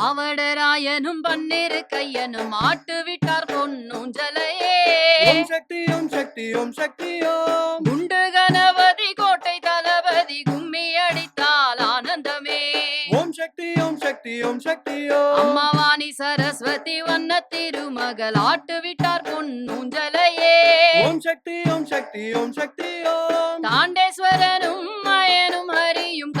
பாவடராயனும் பன்னீரு கையனும் ஆட்டு விட்டார் பொன்னூஞ்சலையே. ஓம் சக்தி ஓம் சக்தி ஓம் சக்தி ஓம். குண்டு கணபதி கோட்டை தளபதி கும்மி அடித்தால் ஆனந்தமே. ஓம் சக்தி ஓம் சக்தி ஓம் சக்தி ஓம். அம்மாவாணி சரஸ்வதி வண்ண திருமகள் ஆட்டு விட்டார் பொன்னூஞ்சலையே. ஓம் சக்தி ஓம் சக்தி ஓம் சக்தி ஓம். தாண்டேஸ்வரனும் மயனும் ஹரியும் ஓம்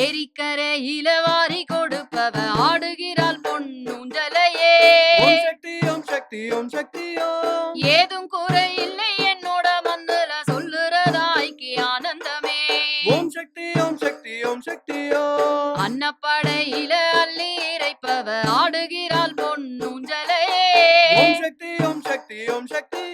ஏரிக்கரையில வாரி கொடுப்பவ ஆடுகிறாள் பொன்னூஞ்சலையே சக்தி ஓம் சக்தி ஓம் சக்தி ஓம். ஏதும் குறையில்லை என்னோட மண்ணுல சொல்லுறதாய்க்கு ஆனந்தமே. ஓம் சக்தி ஓம் சக்தி ஓம் சக்தி ஓம். அன்னப்படையில அள்ளி இறைப்பவ ஆடுகிறாள் பொன்னூஞ்சலையே ஓம் சக்தி ஓம் சக்தி ஓம் சக்தி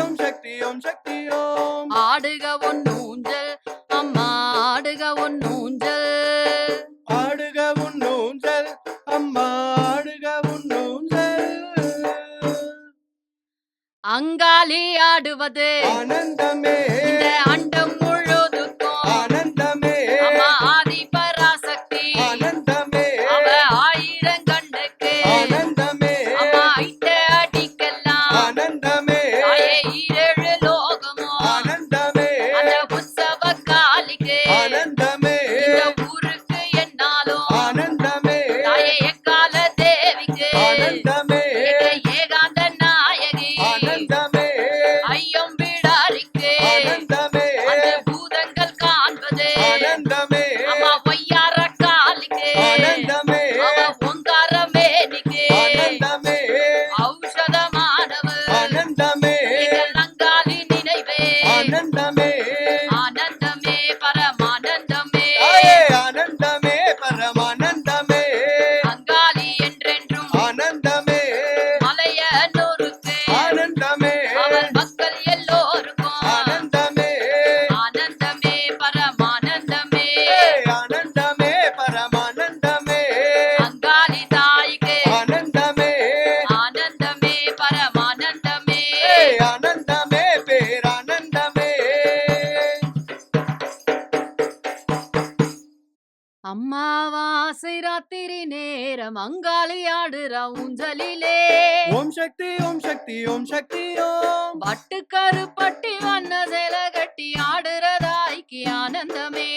ஓம் சக்தி ஓம் சக்தி ஓம். ஆடுக ஒன்னூஞ்சல் அம்மா ஆடுக ஒன்னூஞ்சல் ஆடுக உன் ஊஞ்சல் அம்மா ஆடுக உன் ஊஞ்சல். அங்காளி ஆடுவது. ஆனந்தமே ஆனந்தமே அம்மாவாசை ராத்திரி நேரம் அங்காளி ஆடுற ஊஞ்சலிலே. ஓம் சக்தி ஓம் சக்தி ஓம் சக்தி ஓம். பட்டுக்கரு பட்டி வண்ண சேல கட்டி ஆடுறதாய்க்கு ஆனந்தமே.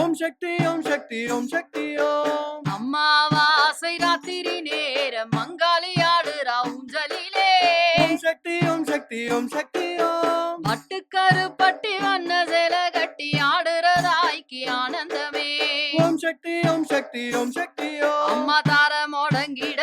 ஓம் சக்தி ஓம் சக்தி ஓம் சக்தி ஓம். அம்மாவாசை ராத்திரி நேரம் அங்காளி ஆடுற ஊஞ்சலிலே. சக்தி ஓம் சக்தி ஓம் ஆனந்தமே ஓம் அம்மா தார முடங்கிட